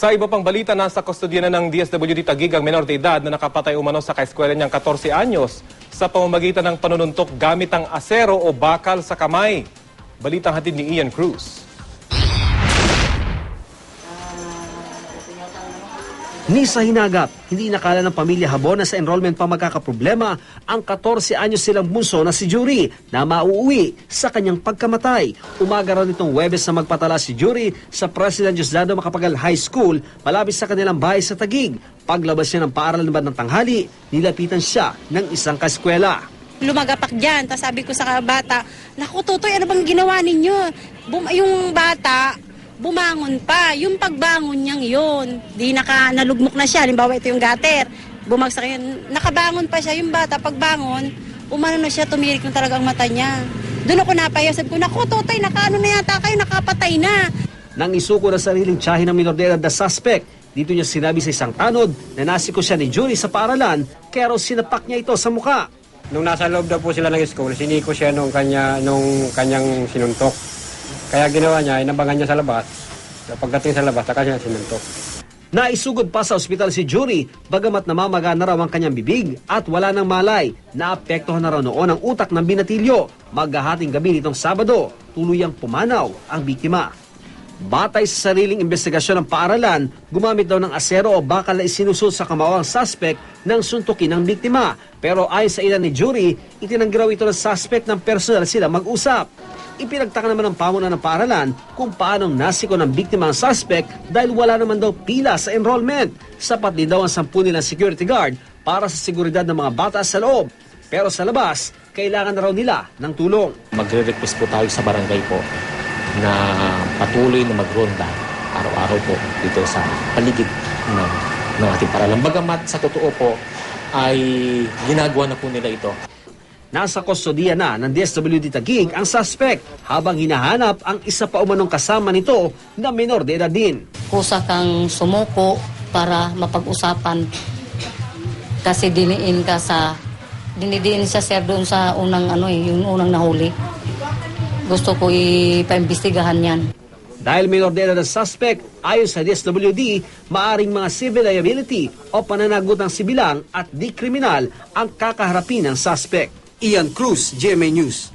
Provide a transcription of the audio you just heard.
Sa iba pang balita, nasa kustodya na ng DSWD Tagig ang menor de edad na nakapatay umano sa kaeskwela niyang 14 anyos sa pamamagitan ng panununtok gamit ang asero o bakal sa kamay. Balitang hatid ni Ian Cruz. Ni sa hinagap, hindi nakala ng pamilya Habon na sa enrollment pa magkakaproblema ang 14 anyos silang bunso na si Jury na mauuwi sa kanyang pagkamatay. Umaga raw nitong Webes na magpatala si Jury sa President Diosdado Macapagal High School malapit sa kanilang bahay sa Tagig. Paglabas niya ng paaralan ba ng tanghali, nilapitan siya ng isang kaskwela. lumagapak dyan. Tapos sabi ko sa bata, Naku, Tutoy, ano bang ginawa ninyo? Bum- yung bata, bumangon pa. Yung pagbangon niyang yun, di naka, nalugmok na siya. Halimbawa, ito yung gutter. Bumagsak yun. Nakabangon pa siya. Yung bata, pagbangon, umano na siya, tumirik na talaga ang mata niya. Doon ako napayo. Sabi ko, Naku, Tutoy, nakaano na yata kayo, nakapatay na. Nang isuko na sariling tsahin ng minor de edad na suspect, dito niya sinabi sa isang tanod na nasiko siya ni Jury sa paaralan kaya raw sinapak niya ito sa muka. Nung nasa loob daw po sila ng school, siniko siya nung, kanya, nung kanyang sinuntok. Kaya ginawa niya, inabangan niya sa labas. So, pagdating sa labas, saka siya sinuntok. Naisugod pa sa ospital si Jury, bagamat namamaga na raw ang kanyang bibig at wala nang malay. Naapektuhan na raw noon ang utak ng binatilyo. Maghahating gabi nitong Sabado, tuluyang pumanaw ang biktima. Batay sa sariling investigasyon ng paaralan, gumamit daw ng asero o bakal na isinusot sa kamao ang suspect ng suntukin ng biktima. Pero ayon sa ilan ni jury, itinanggi raw ito ng suspect ng personal sila mag-usap. Ipinagtaka naman ng pamunan ng paaralan kung paanong nasiko ng biktima ang suspect dahil wala naman daw pila sa enrollment. Sapat din daw ang sampu nilang security guard para sa seguridad ng mga bata sa loob. Pero sa labas, kailangan na raw nila ng tulong. magre-request po tayo sa barangay po na patuloy na magronda araw-araw po dito sa paligid ng, ng ating paralan. Bagamat sa totoo po ay ginagawa na po nila ito. Nasa kustodiya na ng DSWD Taguig ang suspect habang hinahanap ang isa pa umanong kasama nito na minor de edad din. kusa kang sumuko para mapag-usapan kasi diniin ka sa dinidiin siya sir doon sa unang ano eh, yung unang nahuli. Gusto ko ipaimbestigahan yan. Dahil minor de edad ang suspect, ayon sa DSWD, maaring mga civil liability o pananagot ng sibilang at di kriminal ang kakaharapin ng suspect. Ian Cruz, GMA News.